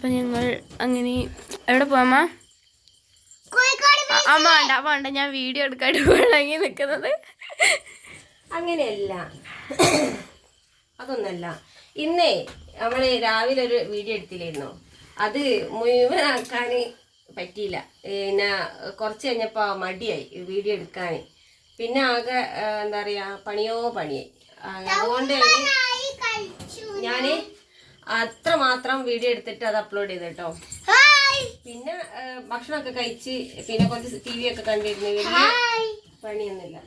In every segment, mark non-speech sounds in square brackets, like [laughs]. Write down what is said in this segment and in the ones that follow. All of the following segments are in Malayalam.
അപ്പൊ ഞങ്ങൾ അങ്ങനെ എവിടെ പോവാമ്മ ആ വേണ്ട വേണ്ട. ഞാൻ വീഡിയോ എടുക്കാണ്ട് വേണമെങ്കിൽ നിൽക്കുന്നത്. അങ്ങനെയല്ല. അതൊന്നല്ല. ഇന്നേ നമ്മൾ രാവിലെ ഒരു വീഡിയോ എടുത്തില്ലായിരുന്നു? അത് മുഴുവനാക്കാൻ പറ്റിയില്ല. പിന്നെ കുറച്ച് കഴിഞ്ഞപ്പോൾ മടിയായി ഈ വീഡിയോ എടുക്കാൻ പിന്നെ ആകെ എന്താ പറയുക പണിയോ പണിയായി. അതുകൊണ്ട് ഞാൻ അത്രമാത്രം വീഡിയോ എടുത്തിട്ട് അത് അപ്ലോഡ് ചെയ്ത് കേട്ടോ പിന്നെ ഭക്ഷണമൊക്കെ കഴിച്ച് പിന്നെ കുറച്ച് ടി വി ഒക്കെ കണ്ടിരുന്നു. വലിയ പണിയൊന്നുമില്ല.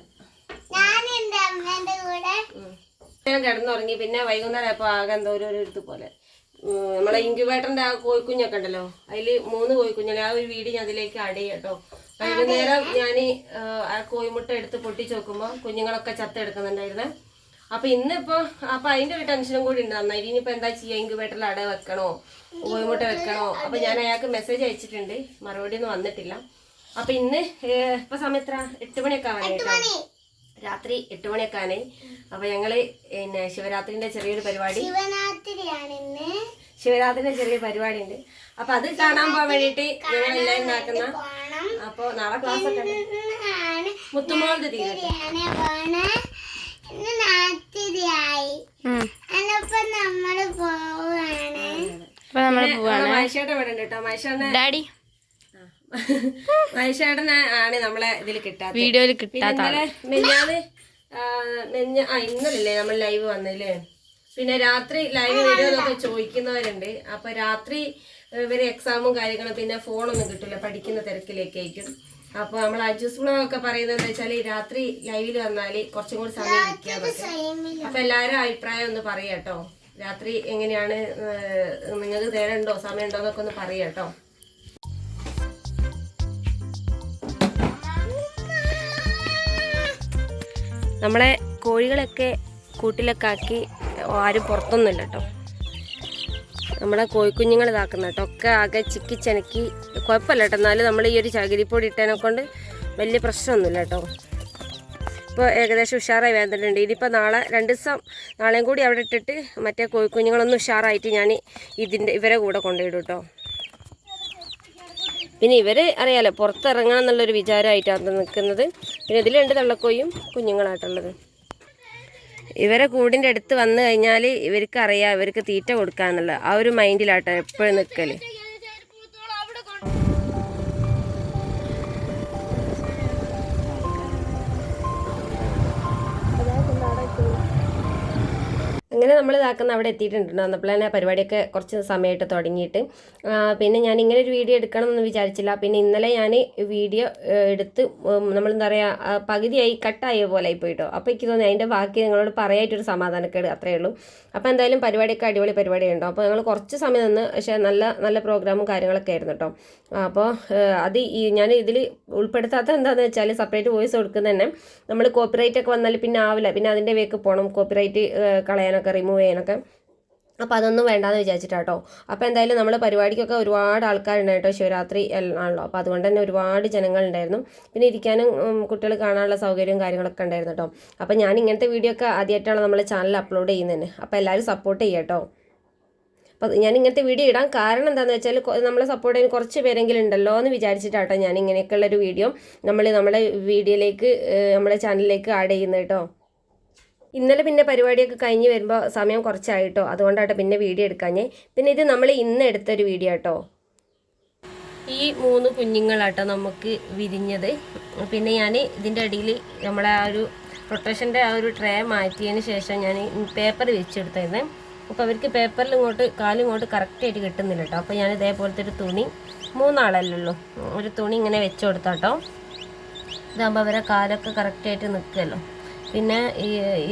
ഞാൻ കിടന്നുറങ്ങി. പിന്നെ വൈകുന്നേരം ആയപ്പോൾ ആകെ എന്തോ ഒരു എടുത്ത് പോലെ നമ്മളെ ഇൻക്യുബേറ്ററിന്റെ ആ കോഴിക്കുഞ്ഞൊക്കെ ഉണ്ടല്ലോ. അതിൽ മൂന്ന് കോഴിക്കുഞ്ഞു ആ ഒരു വീട് ഞാൻ അതിലേക്ക് ആഡ് ചെയ്യാം കേട്ടോ. വൈകുന്നേരം ഞാൻ ആ കോഴിമുട്ട എടുത്ത് പൊട്ടിച്ച് നോക്കുമ്പോൾ കുഞ്ഞുങ്ങളൊക്കെ ചത്തെടുക്കുന്നുണ്ടായിരുന്നേ. അപ്പൊ ഇന്നിപ്പോ അപ്പൊ അതിന്റെ ഒരു ടെൻഷനും കൂടി ഉണ്ട് നന്നായി ഇനിയിപ്പോ എന്താ ചെയ്യാ? ഇൻക്യുബേറ്ററിൽ അട വെക്കണോ? കോഴിമുട്ട വെക്കണോ? അപ്പൊ ഞാൻ അയാൾക്ക് മെസ്സേജ് അയച്ചിട്ടുണ്ട്. മറുപടി ഒന്നും വന്നിട്ടില്ല. അപ്പൊ ഇന്ന് ഇപ്പൊ സമയം എത്ര? എട്ട് മണിയൊക്കെ ആവാനായിട്ടോ രാത്രി എട്ട് മണിയൊക്കെ ആണേ അപ്പൊ ഞങ്ങൾ പിന്നെ ശിവരാത്രിന്റെ ചെറിയൊരു പരിപാടി. ശിവരാത്രിന്റെ ചെറിയ പരിപാടി ഉണ്ട് അപ്പൊ അത് കാണാൻ പോകാൻ വേണ്ടിട്ട് ഞങ്ങൾ എല്ലാം ഉണ്ടാക്കുന്ന അപ്പൊ നാളെ ക്ലാസ് ഒക്കെ മുത്തുമോളത് തീരെ അപ്പൊ നമ്മൾ പോവാണ്. ഡാഡി. [laughs] ആണ് നമ്മളെ ഇതിൽ കിട്ടാത്ത വീഡിയോയിൽ കിട്ടാത്ത ഇന്നലെ മെഞ്ഞാന്ന് മെഞ്ഞ ആ ഇന്നലല്ലേ നമ്മൾ ലൈവ് വന്നില്ലേ? പിന്നെ രാത്രി ലൈവ് വരുമെന്നൊക്കെ ചോദിക്കുന്നവരുണ്ട്. അപ്പൊ രാത്രി ഇവർ എക്സാമും കാര്യങ്ങളും പിന്നെ ഫോണൊന്നും കിട്ടില്ല പഠിക്കുന്ന തിരക്കിലേക്കായിരിക്കും. അപ്പൊ നമ്മൾ അജൂസ് ഒക്കെ പറയുന്നത് എന്താ വെച്ചാൽ രാത്രി ലൈവിൽ വന്നാൽ കുറച്ചും കൂടി സമയം ഇരിക്കാന്നൊക്കെ അപ്പൊ എല്ലാവരും അഭിപ്രായം ഒന്ന് പറയാട്ടോ രാത്രി എങ്ങനെയാണ് നിങ്ങൾക്ക് നിങ്ങൾക്ക് സമയം ഉണ്ടോ എന്നൊക്കെ ഒന്ന് പറയാട്ടോ നമ്മളെ കോഴികളൊക്കെ കൂട്ടിലൊക്കെ ആക്കി ആരും പുറത്തൊന്നുമില്ല കേട്ടോ. നമ്മളെ കോഴിക്കുഞ്ഞുങ്ങൾ ഇതാക്കുന്ന കേട്ടോ. ഒക്കെ ആകെ ചിക്കി ചനക്കി. കുഴപ്പമില്ല കേട്ടോ. എന്നാലും നമ്മൾ ഈ ഒരു ചകിരിപ്പൊടി ഇട്ടതിനെ കൊണ്ട് വലിയ പ്രശ്നമൊന്നുമില്ല കേട്ടോ. ഇപ്പോൾ ഏകദേശം ഉഷാറായി വേണ്ടിട്ടുണ്ട് ഇനിയിപ്പോൾ നാളെ രണ്ട് ദിവസം നാളെയും കൂടി അവിടെ ഇട്ടിട്ട് മറ്റേ കോഴിക്കുഞ്ഞുങ്ങളൊന്നും ഉഷാറായിട്ട് ഞാൻ ഇതിന്റെ ഇവരെ കൂടെ കൊണ്ടുപോയിടും കേട്ടോ. പിന്നെ ഇവർ അറിയാലോ പുറത്തിറങ്ങണം എന്നുള്ളൊരു വിചാരമായിട്ടാണ് നിൽക്കുന്നത്. പിന്നെ ഇതിലുണ്ട് തള്ളക്കോയും കുഞ്ഞുങ്ങളായിട്ടുള്ളത്. ഇവരെ കൂടിന്റെ അടുത്ത് വന്നു കഴിഞ്ഞാൽ ഇവർക്ക് അറിയാം ഇവർക്ക് തീറ്റ കൊടുക്കാന്നുള്ള ആ ഒരു മൈൻഡിലാട്ടോ എപ്പോഴും നിൽക്കൽ അങ്ങനെ നമ്മൾ ഇതാക്കുന്ന അവിടെ എത്തിയിട്ടുണ്ട് അന്നപ്പോൾ തന്നെ പരിപാടിയൊക്കെ കുറച്ച് സമയമായിട്ട് തുടങ്ങിയിട്ട്. പിന്നെ ഞാൻ ഇങ്ങനെ ഒരു വീഡിയോ എടുക്കണം എന്ന് വിചാരിച്ചില്ല. പിന്നെ ഇന്നലെ ഞാൻ വീഡിയോ എടുത്ത് നമ്മളെന്താ പറയുക പകുതിയായി കട്ടായ പോലെ ആയി പോയിട്ടോ അപ്പോൾ എനിക്ക് തോന്നി അതിന്റെ ബാക്കി നിങ്ങളോട് പറയായിട്ടൊരു സമാധാനക്കേട് അത്രയേ ഉള്ളൂ. അപ്പോൾ എന്തായാലും പരിപാടിയൊക്കെ അടിപൊളി പരിപാടി ഉണ്ടോ അപ്പോൾ ഞങ്ങൾ കുറച്ച് സമയം നിന്ന് പക്ഷേ നല്ല നല്ല പ്രോഗ്രാമും കാര്യങ്ങളൊക്കെ ആയിരുന്നു കേട്ടോ. അപ്പോൾ അത് ഈ ഞാൻ ഇതിൽ ഉൾപ്പെടുത്താത്ത എന്താണെന്ന് വെച്ചാൽ സെപ്പറേറ്റ് വോയിസ് കൊടുക്കുന്ന തന്നെ നമ്മൾ കോപ്പിറൈറ്റ് ഒക്കെ വന്നാൽ പിന്നെ ആവില്ല. പിന്നെ അതിന്റെ വേക്ക് പോകണം കോപ്പിറൈറ്റ് കളയാനൊക്കെ റിമൂവ് ചെയ്യാനൊക്കെ അപ്പോൾ അതൊന്നും വേണ്ടാന്ന് വിചാരിച്ചിട്ടാട്ടോ അപ്പോൾ എന്തായാലും നമ്മൾ പരിപാടിക്കൊക്കെ ഒരുപാട് ആൾക്കാരുണ്ടായിട്ട് ശിവരാത്രി ആണല്ലോ. അപ്പോൾ അതുകൊണ്ട് തന്നെ ഒരുപാട് ജനങ്ങളുണ്ടായിരുന്നു. പിന്നെ ഇരിക്കാനും കുട്ടികൾ കാണാനുള്ള സൗകര്യവും കാര്യങ്ങളൊക്കെ ഉണ്ടായിരുന്നു കേട്ടോ അപ്പോൾ ഞാൻ ഇങ്ങനത്തെ വീഡിയോ ഒക്കെ ആദ്യമായിട്ടാണ് നമ്മൾ ചാനൽ അപ്ലോഡ് ചെയ്യുന്നത് അപ്പോൾ എല്ലാവരും സപ്പോർട്ട് ചെയ്യാം അപ്പോൾ ഞാൻ ഇങ്ങനത്തെ വീഡിയോ ഇടാൻ കാരണം എന്താണെന്ന് വെച്ചാൽ നമ്മളെ സപ്പോർട്ട് ചെയ്യാൻ കുറച്ച് പേരെങ്കിലും ഉണ്ടല്ലോ എന്ന് വിചാരിച്ചിട്ടാട്ടോ ഞാൻ ഇങ്ങനെയൊക്കെയുള്ളൊരു വീഡിയോ നമ്മൾ നമ്മുടെ വീഡിയോയിലേക്ക് നമ്മുടെ ചാനലിലേക്ക് ആഡ് ചെയ്യുന്നത് കേട്ടോ ഇന്നലെ പിന്നെ പരിപാടിയൊക്കെ കഴിഞ്ഞ് വരുമ്പോൾ സമയം കുറച്ചായിട്ടോ. അതുകൊണ്ടാട്ടോ പിന്നെ വീഡിയോ എടുക്കാഞ്ഞേ. പിന്നെ ഇത് നമ്മൾ ഇന്ന് എടുത്തൊരു വീഡിയോ കേട്ടോ ഈ മൂന്ന് കുഞ്ഞുങ്ങളാട്ടോ നമുക്ക് വിരിഞ്ഞത്. പിന്നെ ഞാൻ ഇതിന്റെ അടിയിൽ നമ്മളെ ആ ഒരു പ്രൊട്ടക്ഷന്റെ ആ ഒരു ട്രേ മാറ്റിയതിന് ശേഷം ഞാൻ പേപ്പർ വിരിച്ചെടുത്തായിരുന്നു അപ്പോൾ അവർക്ക് പേപ്പറിൽ ഇങ്ങോട്ട് കാലിങ്ങോട്ട് കറക്റ്റായിട്ട് കിട്ടുന്നില്ല കേട്ടോ അപ്പോൾ ഞാൻ ഇതേപോലത്തെ ഒരു തുണി മൂന്നാളല്ലോ ഒരു തുണി ഇങ്ങനെ വെച്ചു കൊടുത്താട്ടോ. ഇതാകുമ്പോൾ അവരെ കാലൊക്കെ കറക്റ്റായിട്ട് നിൽക്കുമല്ലോ പിന്നെ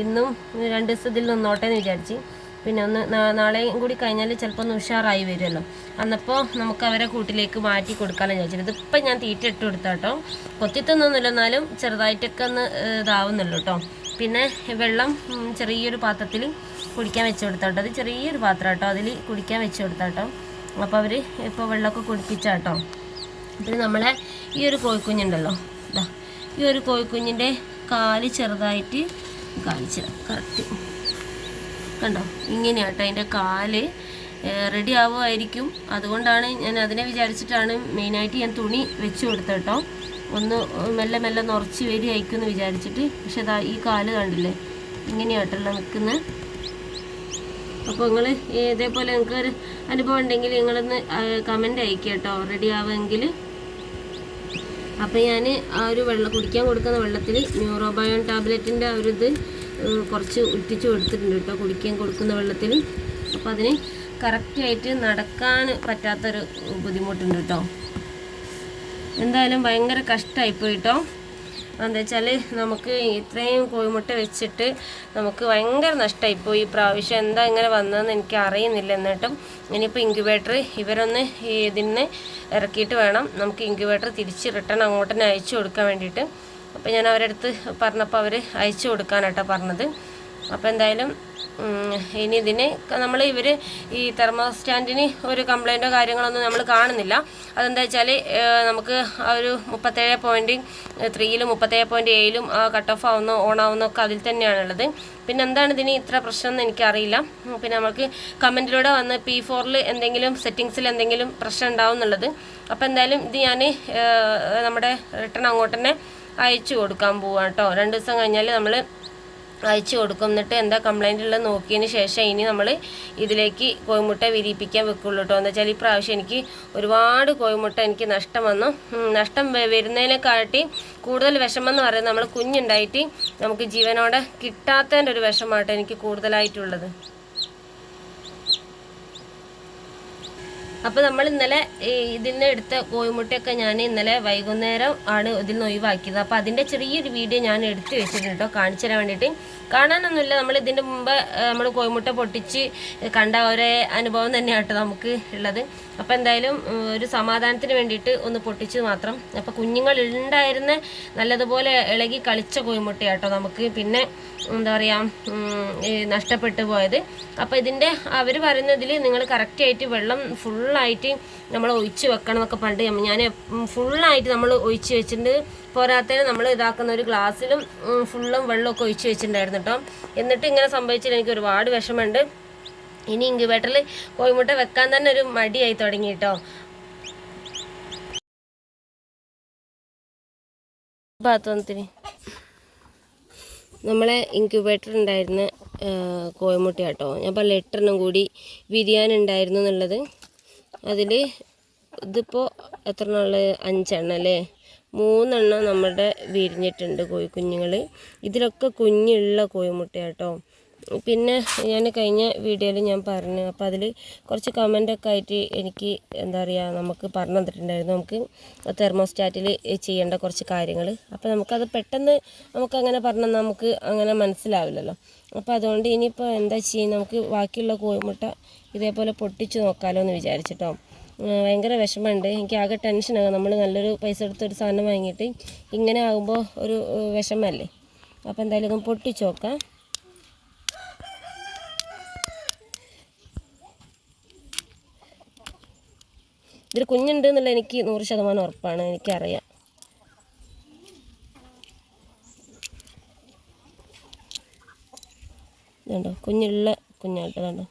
ഇന്നും രണ്ട് ദിവസത്തിൽ നിന്നോട്ടെ എന്ന് വിചാരിച്ച്. പിന്നെ ഒന്ന് നാളെയും കൂടി കഴിഞ്ഞാൽ ചിലപ്പോൾ ഒന്ന് ഉഷാറായി വരുമല്ലോ. അന്നപ്പോൾ നമുക്ക് അവരെ കൂട്ടിലേക്ക് മാറ്റി കൊടുക്കാമെന്ന് വിചാരിച്ചത് ഇതിപ്പോൾ ഞാൻ തീറ്റ ഇട്ട് കൊടുത്താട്ടോ. കൊത്തിത്തൊന്നുമില്ല എന്നാലും ചെറുതായിട്ടൊക്കെ ഒന്ന് ഇതാവുന്നുള്ളൂ കേട്ടോ പിന്നെ വെള്ളം ചെറിയൊരു പാത്രത്തിൽ കുടിക്കാൻ വെച്ച് കൊടുത്താട്ടോ. അത് ചെറിയൊരു പാത്രം കേട്ടോ അതിൽ കുടിക്കാൻ വെച്ച് കൊടുത്താട്ടോ. അപ്പോൾ അവർ ഇപ്പോൾ വെള്ളമൊക്കെ കുടിപ്പിച്ചാട്ടോ. പിന്നെ നമ്മളെ ഈ ഒരു കോഴിക്കുഞ്ഞുണ്ടല്ലോ. ഈ ഒരു കോഴിക്കുഞ്ഞിന്റെ കാൽ ചെറുതായിട്ട് കാണിച്ചു കറക്റ്റ് കണ്ടോ? ഇങ്ങനെയാട്ടോ അതിന്റെ കാൽ റെഡി ആവുമായിരിക്കും. അതുകൊണ്ടാണ് ഞാൻ അതിനെ വിചാരിച്ചിട്ടാണ് മെയിനായിട്ട് ഞാൻ തുണി വെച്ച് കൊടുത്തേട്ടോ ഒന്ന് മെല്ലെ മെല്ലെ നിറച്ച് വരികയായിരിക്കും എന്ന് വിചാരിച്ചിട്ട്. പക്ഷെ അതാ ഈ കാൽ കണ്ടില്ലേ? ഇങ്ങനെയാട്ടല്ലോ നിൽക്കുന്നത് അപ്പോൾ നിങ്ങൾ ഇതേപോലെ നിങ്ങൾക്ക് ഒരു അനുഭവം ഉണ്ടെങ്കിൽ നിങ്ങളൊന്ന് കമന്റ് അയക്കുക കേട്ടോ. റെഡി ആവുമെങ്കിൽ. അപ്പോൾ ഞാൻ ആ ഒരു വെള്ളം കുടിക്കാൻ കൊടുക്കുന്ന വെള്ളത്തിൽ ന്യൂറോബയോൺ ടാബ്ലറ്റിന്റെ ആ ഒരു ഇത് കുറച്ച് ഉറ്റിച്ച് കൊടുത്തിട്ടുണ്ട് കേട്ടോ. കുടിക്കാൻ കൊടുക്കുന്ന വെള്ളത്തിൽ അപ്പോൾ അതിന് കറക്റ്റായിട്ട് നടക്കാൻ പറ്റാത്തൊരു ബുദ്ധിമുട്ടുണ്ട് കേട്ടോ. എന്തായാലും ഭയങ്കര കഷ്ടമായിപ്പോയി കേട്ടോ. എന്താ വെച്ചാൽ നമുക്ക് ഇത്രയും കോഴിമുട്ട വെച്ചിട്ട് നമുക്ക് ഭയങ്കര നഷ്ടമായിപ്പോയി ഈ പ്രാവശ്യം എന്താ ഇങ്ങനെ വന്നതെന്ന് എനിക്ക് അറിയുന്നില്ല എന്നിട്ടും. ഇനിയിപ്പോൾ ഇൻക്യുബേറ്റർ ഇവരൊന്ന് ഇതിന് ഇറക്കിയിട്ട് വേണം. നമുക്ക് ഇൻക്യുബേറ്റർ തിരിച്ച് റിട്ടേൺ അങ്ങോട്ട് തന്നെ അയച്ചു കൊടുക്കാൻ വേണ്ടിയിട്ട്. അപ്പോൾ ഞാൻ അവരടുത്ത് പറഞ്ഞപ്പോൾ അവർ അയച്ചു കൊടുക്കാനാട്ടോ പറഞ്ഞത്. അപ്പോൾ എന്തായാലും ഇനി ഇതിന് നമ്മൾ ഇവർ ഈ തെർമോസ്റ്റാൻഡിന് ഒരു കംപ്ലൈന്റോ കാര്യങ്ങളൊന്നും നമ്മൾ കാണുന്നില്ല. അതെന്താ വെച്ചാൽ നമുക്ക് ആ ഒരു മുപ്പത്തേഴ് പോയിന്റ് ത്രീയിലും മുപ്പത്തേഴ് പോയിന്റ് ഏഴിലും കട്ട് ഓഫ് ആവുന്നോ ഓൺ ആവുന്നോ ഒക്കെ അതിൽ തന്നെയാണുള്ളത്. പിന്നെ എന്താണ് ഇതിന് ഇത്ര പ്രശ്നം എന്ന് എനിക്കറിയില്ല. പിന്നെ നമുക്ക് കമന്റിലൂടെ വന്ന് പി ഫോറിൽ എന്തെങ്കിലും സെറ്റിങ്സിൽ എന്തെങ്കിലും പ്രശ്നം ഉണ്ടാവും എന്നുള്ളത്. അപ്പോൾ എന്തായാലും ഇത് ഞാൻ നമ്മുടെ റിട്ടേൺ അങ്ങോട്ട് തന്നെ അയച്ചു കൊടുക്കാൻ പോവാം കേട്ടോ രണ്ട് ദിവസം കഴിഞ്ഞാൽ നമ്മൾ അയച്ചു കൊടുക്കും. എന്നിട്ട് എന്താ കംപ്ലൈന്റ് ഉള്ളത് നോക്കിയതിന് ശേഷം ഇനി നമ്മൾ ഇതിലേക്ക് കോഴിമുട്ട വിരിയിപ്പിക്കാൻ വെക്കുള്ളൂ കേട്ടോ എന്താ വെച്ചാൽ ഈ പ്രാവശ്യം എനിക്ക് ഒരുപാട് കോഴിമുട്ട എനിക്ക് നഷ്ടം വന്നു. നഷ്ടം വരുന്നതിനെക്കാട്ടി കൂടുതൽ വിഷമം എന്ന് പറയുന്നത് നമ്മൾ കുഞ്ഞുണ്ടായിട്ട് നമുക്ക് ജീവനോടെ കിട്ടാത്തതിന്റെ ഒരു വിഷമമാട്ടോ എനിക്ക് കൂടുതലായിട്ടുള്ളത്. അപ്പോൾ നമ്മൾ ഇന്നലെ ഇതിൽ നിന്ന് എടുത്ത കോഴിമുട്ടയൊക്കെ ഞാൻ ഇന്നലെ വൈകുന്നേരം ആണ് ഇതിൽ നിന്ന് ഒഴിവാക്കിയത്. അപ്പോൾ അതിന്റെ ചെറിയൊരു വീഡിയോ ഞാൻ എടുത്തു വെച്ചിട്ടുണ്ട് കാണിച്ചു തരാൻ വേണ്ടിയിട്ട്. കാണാനൊന്നുമില്ല. നമ്മൾ ഇതിന്റെ മുമ്പ് നമ്മൾ കോഴിമുട്ട പൊട്ടിച്ച് കണ്ട ഒരേ അനുഭവം തന്നെയാണ് കേട്ടോ നമുക്ക് ഉള്ളത്. അപ്പോൾ എന്തായാലും ഒരു സമാധാനത്തിന് വേണ്ടിയിട്ട് ഒന്ന് പൊട്ടിച്ച് മാത്രം. അപ്പോൾ കുഞ്ഞുങ്ങൾ ഉണ്ടായിരുന്ന നല്ലതുപോലെ ഇളകി കളിച്ച കോഴിമുട്ടയാട്ടോ നമുക്ക് പിന്നെ എന്താ പറയുക നഷ്ടപ്പെട്ടു പോയത്. അപ്പോൾ ഇതിന്റെ അവർ പറയുന്നതിൽ നിങ്ങൾ കറക്റ്റായിട്ട് വെള്ളം ഫുള്ളായിട്ട് നമ്മൾ ഒഴിച്ച് വെക്കണം എന്നൊക്കെ പണ്ട് ഞാൻ ഫുള്ളായിട്ട് നമ്മൾ ഒഴിച്ച് വെച്ചിട്ടുണ്ട്. പോരാത്തതിന് നമ്മൾ ഇതാക്കുന്ന ഒരു ഗ്ലാസ്സിലും ഫുള്ളും വെള്ളമൊക്കെ ഒഴിച്ച് വെച്ചിട്ടുണ്ടായിരുന്നു കേട്ടോ. എന്നിട്ട് ഇങ്ങനെ സംഭവിച്ചതിൽ എനിക്ക് ഒരുപാട് വിഷമമുണ്ട്. ഇനി ഇൻക്യുബേറ്ററിൽ കോഴിമുട്ട വെക്കാൻ തന്നെ ഒരു മടിയായി തുടങ്ങി കേട്ടോ. നമ്മളെ ഇൻക്യുബേറ്റർ ഉണ്ടായിരുന്ന കോയമുട്ട കേട്ടോ ഞാൻ പല എട്ടെണ്ണം കൂടി വിരിയാനുണ്ടായിരുന്നു എന്നുള്ളത്. അതിൽ ഇതിപ്പോൾ എത്ര എണ്ണമുള്ളത് അഞ്ചെണ്ണം അല്ലേ? മൂന്നെണ്ണം നമ്മുടെ വിരിഞ്ഞിട്ടുണ്ട് കോഴിക്കുഞ്ഞുങ്ങൾ ഇതിലൊക്കെ കുഞ്ഞുള്ള കോഴിമുട്ട കേട്ടോ പിന്നെ ഞാൻ കഴിഞ്ഞ വീഡിയോയിൽ ഞാൻ പറഞ്ഞു അപ്പോൾ അതിൽ കുറച്ച് കമന്റൊക്കെ ആയിട്ട് എനിക്ക് എന്താ പറയുക നമുക്ക് പറഞ്ഞു തന്നിട്ടുണ്ടായിരുന്നു. നമുക്ക് തെർമോസ്റ്റാറ്റിൽ ചെയ്യേണ്ട കുറച്ച് കാര്യങ്ങൾ അപ്പോൾ നമുക്കത് പെട്ടെന്ന് നമുക്കങ്ങനെ പറഞ്ഞാൽ നമുക്ക് അങ്ങനെ മനസ്സിലാവില്ലല്ലോ. അപ്പോൾ അതുകൊണ്ട് ഇനിയിപ്പോൾ എന്താ ചെയ്യുക നമുക്ക് ബാക്കിയുള്ള കോഴിമുട്ട ഇതേപോലെ പൊട്ടിച്ച് നോക്കാമല്ലോ എന്ന് വിചാരിച്ചിട്ടോ ഭയങ്കര വിഷമമുണ്ട്. എനിക്ക് ആകെ ടെൻഷനാകും നമ്മൾ നല്ലൊരു പൈസ എടുത്തൊരു സാധനം വാങ്ങിയിട്ട് ഇങ്ങനെ ആകുമ്പോൾ ഒരു വിഷമമല്ലേ അപ്പോൾ എന്തായാലും പൊട്ടിച്ച് നോക്കാം. ഇതിൽ കുഞ്ഞുണ്ട് എന്നുള്ള എനിക്ക് നൂറ് ശതമാനം ഉറപ്പാണ് എനിക്കറിയാം. ഇതുണ്ടോ? കുഞ്ഞുള്ള കുഞ്ഞാട്ടോ കണ്ടോ